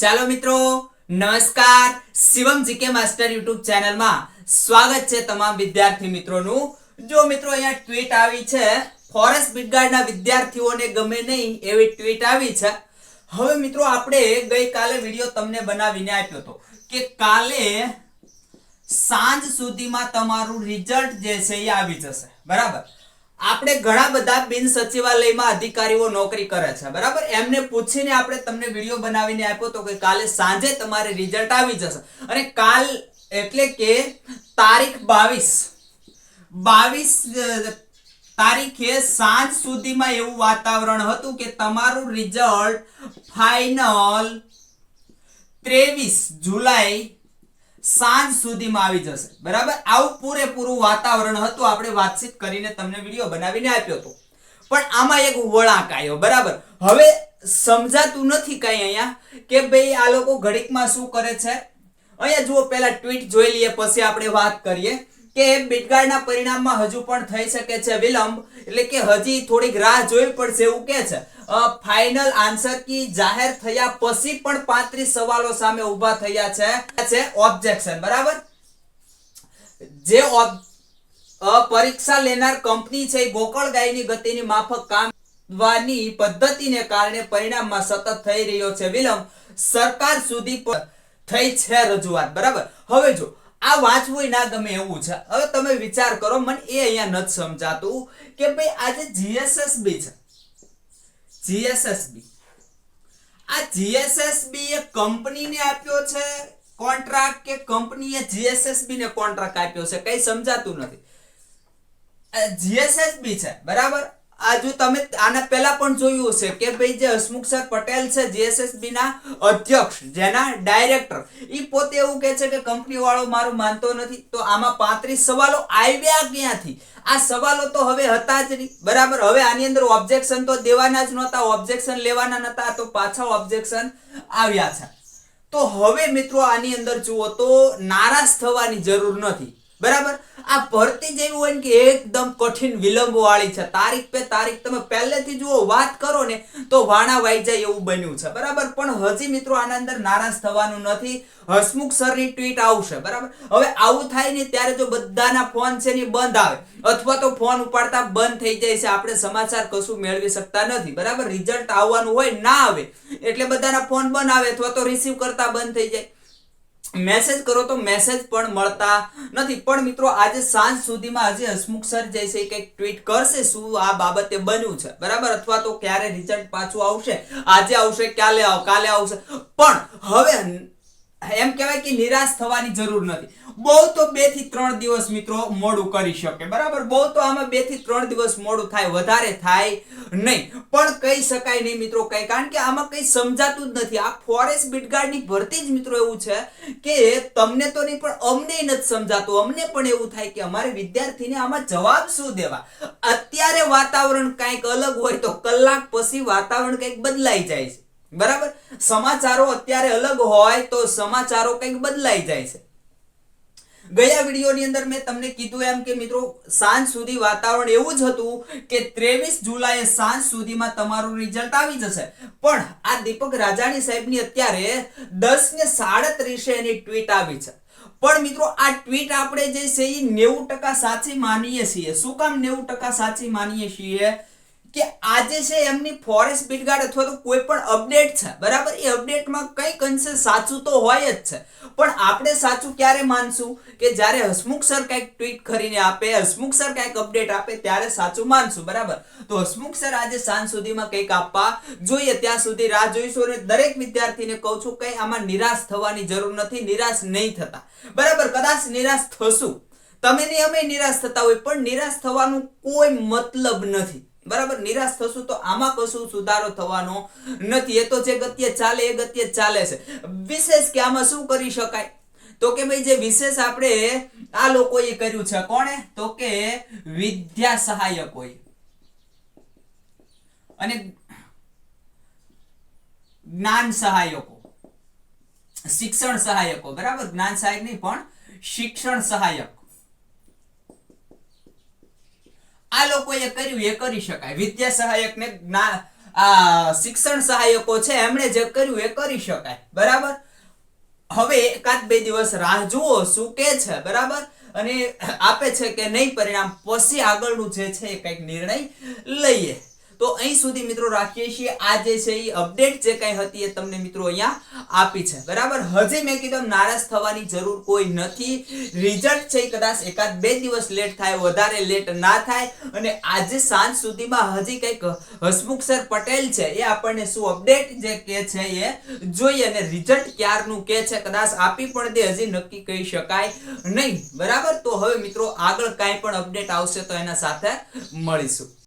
ચાલો મિત્રો, નમસ્કાર. શિવમ જીકે માસ્ટર યુટ્યુબ ચેનલમાં સ્વાગત છે તમામ વિદ્યાર્થી મિત્રોનું. જો મિત્રો અહીંયા ટ્વીટ આવી છે ફોરેસ્ટ બિડગાર્ડના વિદ્યાર્થીઓને ગમે નહીં એવી ટ્વીટ આવી છે. હવે મિત્રો, આપણે ગઈકાલે વીડિયો તમને બનાવીને આપ્યો હતો કે કાલે સાંજ સુધીમાં તમારું રિઝલ્ટ જે છે એ આવી જશે. બરાબર? આપણે ઘણા બધા બિન સચિવાલયમાં અધિકારીઓ નોકરી કરે છે, બરાબર? એમને પૂછીને આપણે તમને વીડિયો બનાવીને આપ્યો તો કે કાલે સાંજે તમારે રિઝલ્ટ આવી જશે. અને કાલ એટલે કે તારીખ બાવીસ. બાવીસ તારીખે સાંજ સુધીમાં એવું વાતાવરણ હતું કે તમારું રિઝલ્ટ ફાઇનલ ત્રેવીસ જુલાઈ સાંજ સુધીમાં આવી જશે. બરાબર? આવું પૂરેપૂરું વાતાવરણ હતું. આપણે વાતચીત કરીને તમને વીડિયો બનાવીને આપ્યો હતો. પણ આમાં એક વળાંક આવ્યો, બરાબર? હવે સમજાતું નથી કઈ અહીંયા કે ભાઈ આ લોકો ઘડીકમાં શું કરે છે? અહીંયા જુઓ પેલા ટ્વીટ જોઈ લઈએ, પછી આપણે વાત કરીએ. કે બીટગાર્ડના પરિણામમાં હજુ પણ થઈ શકે છે વિલંબ, એટલે કે હજી થોડીક રાહ જોવી પડશે એવું કે છે. ફાઇનલ આન્સર કી જાહેર થયા પછી પણ પાંત્રીસ સવાલો સામે ઊભા થયા છે. છે ઓબ્જેક્શન બરાબર? જે પરીક્ષા લેનાર કંપની છે ગોકળ ગાયની ગતિની માફક કામ કરવાની પદ્ધતિને કારણે પરિણામમાં સતત થઈ રહ્યો છે વિલંબ. સરકાર સુધી થઈ છે રજૂઆત, બરાબર? હવે જો આ વાંચવું ના ગમે એવું છે. હવે તમે વિચાર કરો, મને એ અહીંયા નથી સમજાતું કે ભાઈ આજે જીએસએસબી છે જીએસએસબી આ જીએસએસબી એ કંપનીને આપ્યો છે, કોન્ટ્રાક્ટ કે કંપનીએ જીએસએસબી ને કોન્ટ્રાક્ટ આપ્યો છે? કઈ સમજાતું નથી. જીએસએસબી છે, બરાબર? આ જો તમે આના પહેલા પણ જોયું હશે કે ભાઈ જે હસમુખ સર પટેલ છે જીએસએસબી ના અધ્યક્ષ, જેના ડાયરેક્ટર એ પોતે એવું કહે છે કે કંપની વાળો મારું માનતો નથી. તો આમાં પાંત્રીસ સવાલો આવ્યા ક્યાંથી? આ સવાલો તો હવે હતા જ નહીં. બરાબર? હવે આની અંદર ઓબ્જેક્શન તો દેવાના જ નહોતા. ઓબ્જેક્શન લેવાના નહોતા. તો પાછા ઓબ્જેક્શન આવ્યા છે. તો હવે મિત્રો આની અંદર જુઓ તો નારાજ થવાની જરૂર નથી. બરાબર? આ ભરતી જેવી હોય ને કે એકદમ કઠિન વિલંબ વાળી છે. તારીખ પે તારીખ તમે પહેલેથી જુઓ, વાત કરો ને, તો વાણા વાઈ જાય એવું બન્યું છે. બરાબર? પણ હજી મિત્રો આના અંદર નારાજ થવાનું નથી. હસમુખ સરની ટ્વીટ આવશે. બરાબર? હવે આવું થાય ને ત્યારે જો બધાના ફોન છે ને બંધ આવે. અથવા તો ફોન ઉપાડતા બંધ થઈ જાય છે. આપણે સમાચાર કશું મેળવી શકતા નથી. બરાબર? રિઝલ્ટ આવવાનું હોય, ના આવે. એટલે બધાના ફોન બંધ આવે અથવા તો રિસીવ કરતા બંધ થઈ જાય. મેસેજ કરો તો મેસેજ પણ મળતા નથી. પણ મિત્રો, આજે સાંજ સુધીમાં હજી હસમુખ સર જે છે કંઈક ટ્વીટ કરશે શું આ બાબતે બન્યું છે? બરાબર? અથવા તો ક્યારે રિઝલ્ટ પાછું આવશે? આજે આવશે આવ- કાલે આવશે? પણ હવે એમ કહેવાય કે નિરાશ થવાની જરૂર નથી. બહુ તો બેથી ત્રણ દિવસ મિત્રો મોડું કરી શકે, બરાબર? બહુ તો આમાં બેથી ત્રણ દિવસ મોડું થાય, વધારે થાય નહીં. પણ કહી શકાય નહીં મિત્રો કઈ, કારણ કે આમાં કઈ સમજાતું જ નથી. આ ફોરેસ્ટ બીટગાર્ડની ભરતી જ મિત્રો એવું છે કે તમને તો નહીં, પણ અમને નથી સમજાતું. અમને પણ એવું થાય કે અમારે વિદ્યાર્થીને આમાં જવાબ શું દેવા? અત્યારે વાતાવરણ કંઈક અલગ હોય તો કલાક પછી વાતાવરણ કંઈક બદલાઈ જાય છે. બરાબર? સમાચારો અત્યારે અલગ હોય તો સમાચારો કંઈક બદલાઈ જાય છે. ગયા વિડીયોની અંદર મેં તમને કીધું એમ કે મિત્રો, સાંજ સુધી વાતાવરણ એવું જ હતું કે ત્રેવીસ જુલાઈએ સાંજ સુધીમાં તમારું રિઝલ્ટ આવી જશે. પણ આ દીપક રાજાણી સાહેબની અત્યારે દસ ને સાડત્રીસે એની ટ્વીટ આવી છે. પણ મિત્રો, આ ટ્વીટ આપણે જે છે એ નેવું ટકા સાચી માનીએ છીએ. શું કામ નેવું ટકા સાચી માનીએ છીએ? કે આજે છે એમની ફોરેસ્ટ બીટગાર્ડ અથવા તો કોઈ પણ અપડેટ છે, બરાબર? એ અપડેટમાં કંઈક અંશે સાચું તો હોય જ છે. પણ આપણે સાચું ક્યારે માનશું કે જ્યારે હસમુખ સર કંઈક ટ્વીટ કરીને આપે, હસમુખ સર કંઈક અપડેટ આપે, ત્યારે સાચું માનશું, બરાબર? તો હસમુખ સર આજે સાંજ સુધીમાં કંઈક આપવા, જોઈએ ત્યાં સુધી રાહ જોઈશું અને દરેક વિદ્યાર્થીને કહું છું, કંઈ આમાં નિરાશ થવાની જરૂર નથી, નિરાશ નહીં થતા. બરાબર? કદાચ નિરાશ થશું. તમે ને અમે નિરાશ થતા હોય, પણ નિરાશ થવાનું કોઈ મતલબ નથી. બરાબર? નિરાશ થશું તો આમાં કશું સુધારો થવાનો નથી. એ તો જે ગત્ય ચાલે, એ ગત્ય ચાલે છે. વિશેષ કે આમાં શું કરી શકાય? તો કે ભાઈ, જે વિશેષ આપણે આ લોકોએ કર્યું છે, કોણે? તો કે વિદ્યા સહાયકોએ. અને જ્ઞાન સહાયકો. શિક્ષણ સહાયકો. બરાબર? જ્ઞાન સહાયક નહીં, પણ શિક્ષણ સહાયક. આ લોકોએ કર્યું, એ કરી શકાય. વિદ્યા સહાયકને જ્ઞાન આ શિક્ષણ સહાયકો છે, એમણે જે કર્યું, એ કરી શકાય. બરાબર? હવે એકાદ બે દિવસ રાહ જુઓ, શું કે છે, બરાબર? અને આપે છે કે નહીં, પરિણામ પછી આગળનું જે છે એ કંઈક નિર્ણય લઈએ. તો અહીં સુધી મિત્રો રાખીએ છીએ. આ જે છે એ અપડેટ જે કંઈ હતી એ તમને મિત્રો અહીંયા આપી છે. બરાબર? હજી મેં કીધું નારાજ થવાની જરૂર કોઈ નથી. રિઝલ્ટ છે કદાચ એકાદ બે દિવસ લેટ થાય, વધારે લેટ ના થાય. અને આજે સાંજ સુધીમાં હજી કંઈક હસમુખ સર પટેલ છે એ આપણને શું અપડેટ જે કે છે એ જોઈએ અને રિઝલ્ટ ક્યારનું કે છે કદાચ આપી પણ દે, હજી નક્કી કહી શકાય નહીં. બરાબર? તો હવે મિત્રો આગળ કાંઈ પણ અપડેટ આવશે તો એના સાથે મળીશું.